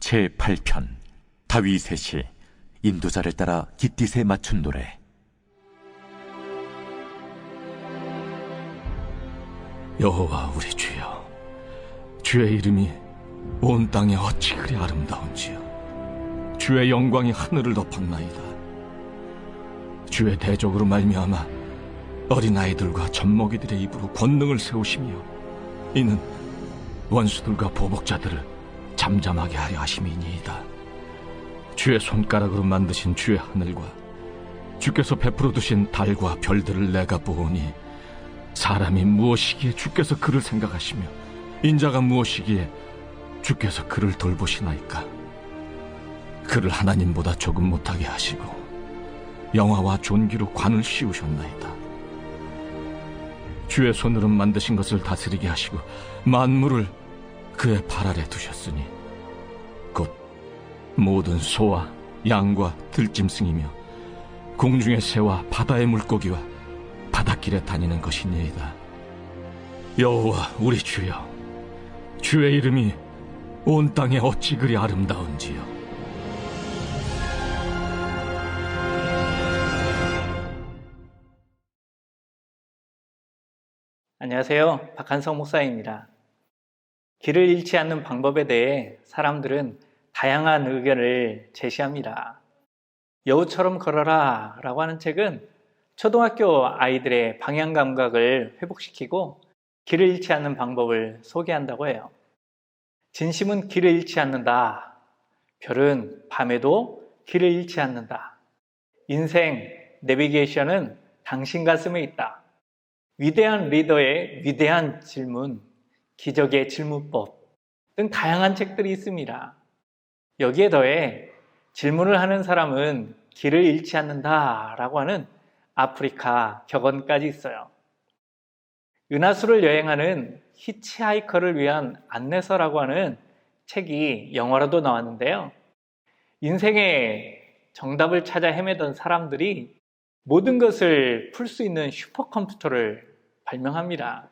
제8편 다윗의 시 인도자를 따라 깃딧에 맞춘 노래. 여호와 우리 주여 주의 이름이 온 땅에 어찌 그리 아름다운지요. 주의 영광이 하늘을 덮었나이다. 주의 대적으로 말미암아 어린아이들과 젖먹이들의 입으로 권능을 세우시며 이는 원수들과 보복자들을 잠잠하게 하려 하심이니이다. 주의 손가락으로 만드신 주의 하늘과 주께서 베풀어 두신 달과 별들을 내가 보오니 사람이 무엇이기에 주께서 그를 생각하시며 인자가 무엇이기에 주께서 그를 돌보시나이까? 그를 하나님보다 조금 못하게 하시고 영화와 존귀로 관을 씌우셨나이다 주의 손으로 만드신 것을 다스리게 하시고 만물을 그의 발 아래 두셨으니 곧 모든 소와 양과 들짐승이며 공중의 새와 바다의 물고기와 바닷길에 다니는 것이니이다. 여호와 우리 주여, 주의 이름이 온 땅에 어찌 그리 아름다운지요. 안녕하세요. 박한성 목사입니다. 길을 잃지 않는 방법에 대해 사람들은 다양한 의견을 제시합니다. 여우처럼 걸어라 라고 하는 책은 초등학교 아이들의 방향 감각을 회복시키고 길을 잃지 않는 방법을 소개한다고 해요. 진심은 길을 잃지 않는다. 별은 밤에도 길을 잃지 않는다. 인생 내비게이션은 당신 가슴에 있다. 위대한 리더의 위대한 질문, 기적의 질문법 등 다양한 책들이 있습니다. 여기에 더해 질문을 하는 사람은 길을 잃지 않는다 라고 하는 아프리카 격언까지 있어요. 은하수를 여행하는 히치하이커를 위한 안내서라고 하는 책이 영어로도 나왔는데요. 인생의 정답을 찾아 헤매던 사람들이 모든 것을 풀 수 있는 슈퍼컴퓨터를 발명합니다.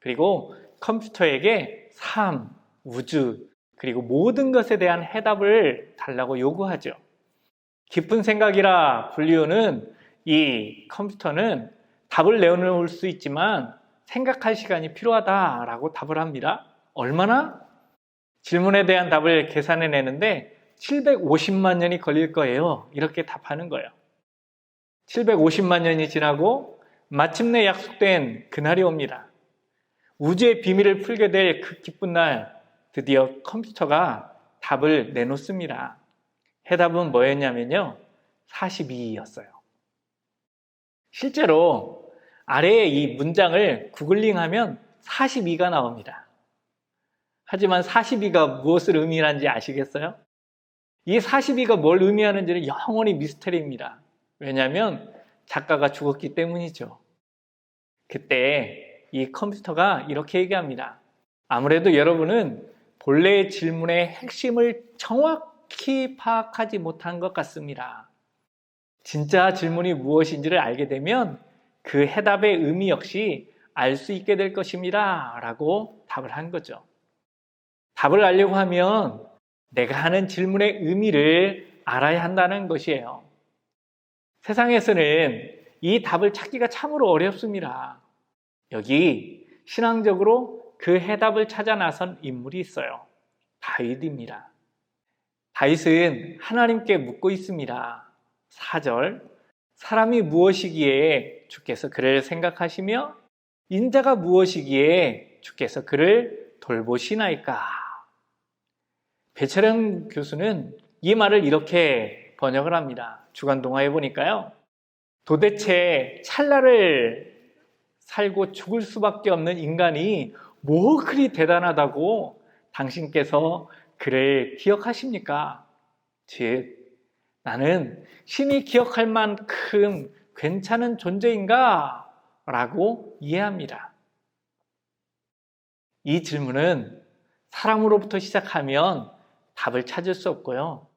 그리고 컴퓨터에게 삶, 우주, 그리고 모든 것에 대한 해답을 달라고 요구하죠. 깊은 생각이라 불리우는 이 컴퓨터는 답을 내놓을 수 있지만 생각할 시간이 필요하다라고 답을 합니다. 얼마나? 질문에 대한 답을 계산해 내는데 750만 년이 걸릴 거예요. 이렇게 답하는 거예요. 750만 년이 지나고 마침내 약속된 그날이 옵니다. 우주의 비밀을 풀게 될 그 기쁜 날, 드디어 컴퓨터가 답을 내놓습니다. 해답은 뭐였냐면요. 42였어요. 실제로 아래에 이 문장을 구글링하면 42가 나옵니다. 하지만 42가 무엇을 의미하는지 아시겠어요? 이 42가 뭘 의미하는지는 영원히 미스터리입니다. 왜냐하면 작가가 죽었기 때문이죠. 그때 이 컴퓨터가 이렇게 얘기합니다. 아무래도 여러분은 본래의 질문의 핵심을 정확히 파악하지 못한 것 같습니다. 진짜 질문이 무엇인지를 알게 되면 그 해답의 의미 역시 알 수 있게 될 것입니다. 라고 답을 한 거죠. 답을 알려고 하면 내가 하는 질문의 의미를 알아야 한다는 것이에요. 세상에서는 이 답을 찾기가 참으로 어렵습니다. 여기 신앙적으로 그 해답을 찾아 나선 인물이 있어요. 다윗입니다. 다윗은 하나님께 묻고 있습니다. 4절 사람이 무엇이기에 주께서 그를 생각하시며 인자가 무엇이기에 주께서 그를 돌보시나이까 배철영 교수는 이 말을 이렇게 번역을 합니다. 주간 동화에 보니까요. 도대체 찰나를 살고 죽을 수밖에 없는 인간이 뭐 그리 대단하다고 당신께서 그를 기억하십니까? 즉, 나는 신이 기억할 만큼 괜찮은 존재인가? 라고 이해합니다. 이 질문은 사람으로부터 시작하면 답을 찾을 수 없고요.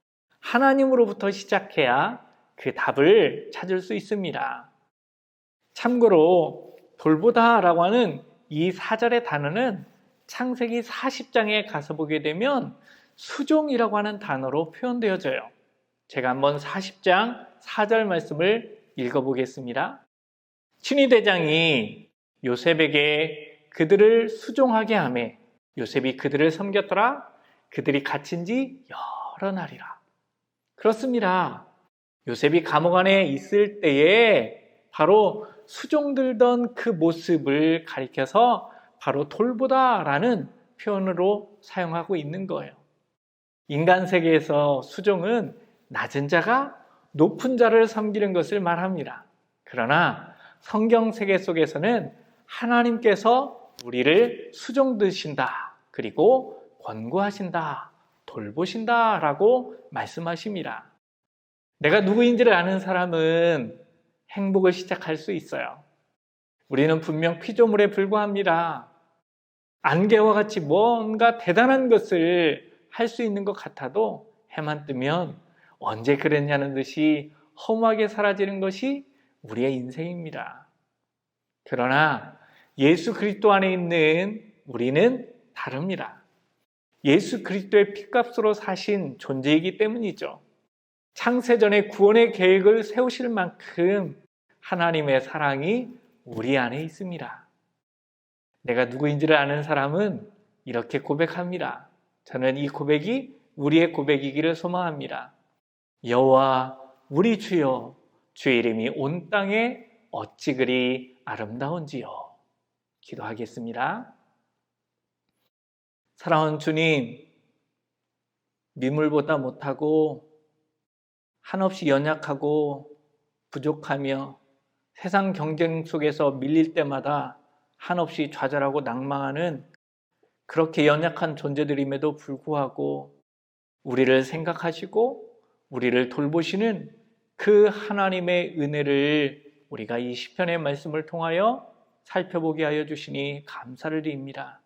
하나님으로부터 시작해야 그 답을 찾을 수 있습니다. 참고로 돌보다라고 하는 이 사절의 단어는 창세기 40장에 가서 보게 되면 수종이라고 하는 단어로 표현되어져요. 제가 한번 40장 4절 말씀을 읽어보겠습니다. 친위 대장이 요셉에게 그들을 수종하게 하매 요셉이 그들을 섬겼더라 그들이 갇힌 지 여러 날이라. 그렇습니다. 요셉이 감옥 안에 있을 때에 바로 수종들던 그 모습을 가리켜서 바로 돌보다라는 표현으로 사용하고 있는 거예요. 인간 세계에서 수종은 낮은 자가 높은 자를 섬기는 것을 말합니다. 그러나 성경 세계 속에서는 하나님께서 우리를 수종 드신다. 그리고 권고하신다. 돌보신다라고 말씀하십니다. 내가 누구인지를 아는 사람은 행복을 시작할 수 있어요. 우리는 분명 피조물에 불과합니다. 안개와 같이 뭔가 대단한 것을 할 수 있는 것 같아도 해만 뜨면 언제 그랬냐는 듯이 허무하게 사라지는 것이 우리의 인생입니다. 그러나 예수 그리스도 안에 있는 우리는 다릅니다. 예수 그리스도의 피값으로 사신 존재이기 때문이죠. 창세전에 구원의 계획을 세우실 만큼 하나님의 사랑이 우리 안에 있습니다. 내가 누구인지를 아는 사람은 이렇게 고백합니다. 저는 이 고백이 우리의 고백이기를 소망합니다. 여호와 우리 주여 주의 이름이 온 땅에 어찌 그리 아름다운지요. 기도하겠습니다. 사랑하는 주님, 미물보다 못하고 한없이 연약하고 부족하며 세상 경쟁 속에서 밀릴 때마다 한없이 좌절하고 낭망하는 그렇게 연약한 존재들임에도 불구하고 우리를 생각하시고 우리를 돌보시는 그 하나님의 은혜를 우리가 이 시편의 말씀을 통하여 살펴보게 하여 주시니 감사를 드립니다.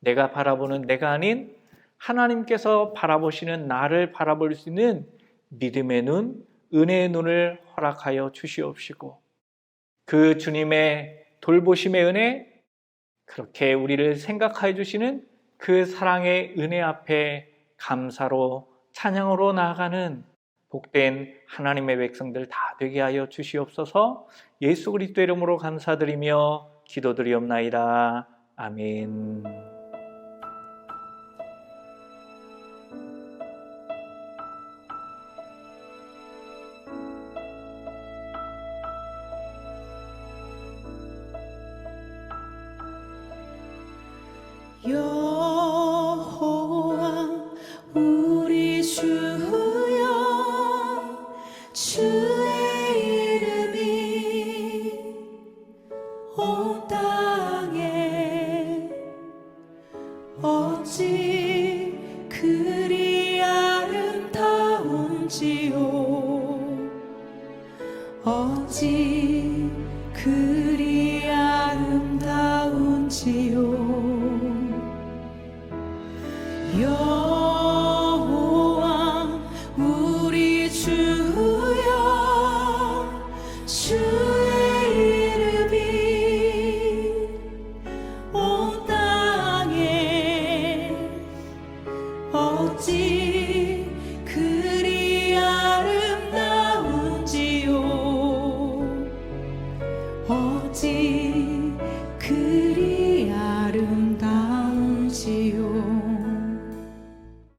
내가 바라보는 내가 아닌 하나님께서 바라보시는 나를 바라볼 수 있는 믿음의 눈, 은혜의 눈을 허락하여 주시옵시고 그 주님의 돌보심의 은혜, 그렇게 우리를 생각하여 주시는 그 사랑의 은혜 앞에 감사로 찬양으로 나아가는 복된 하나님의 백성들 다 되게 하여 주시옵소서 예수 그리스도 이름으로 감사드리며 기도드리옵나이다. 아멘. 온 땅에 어찌 어찌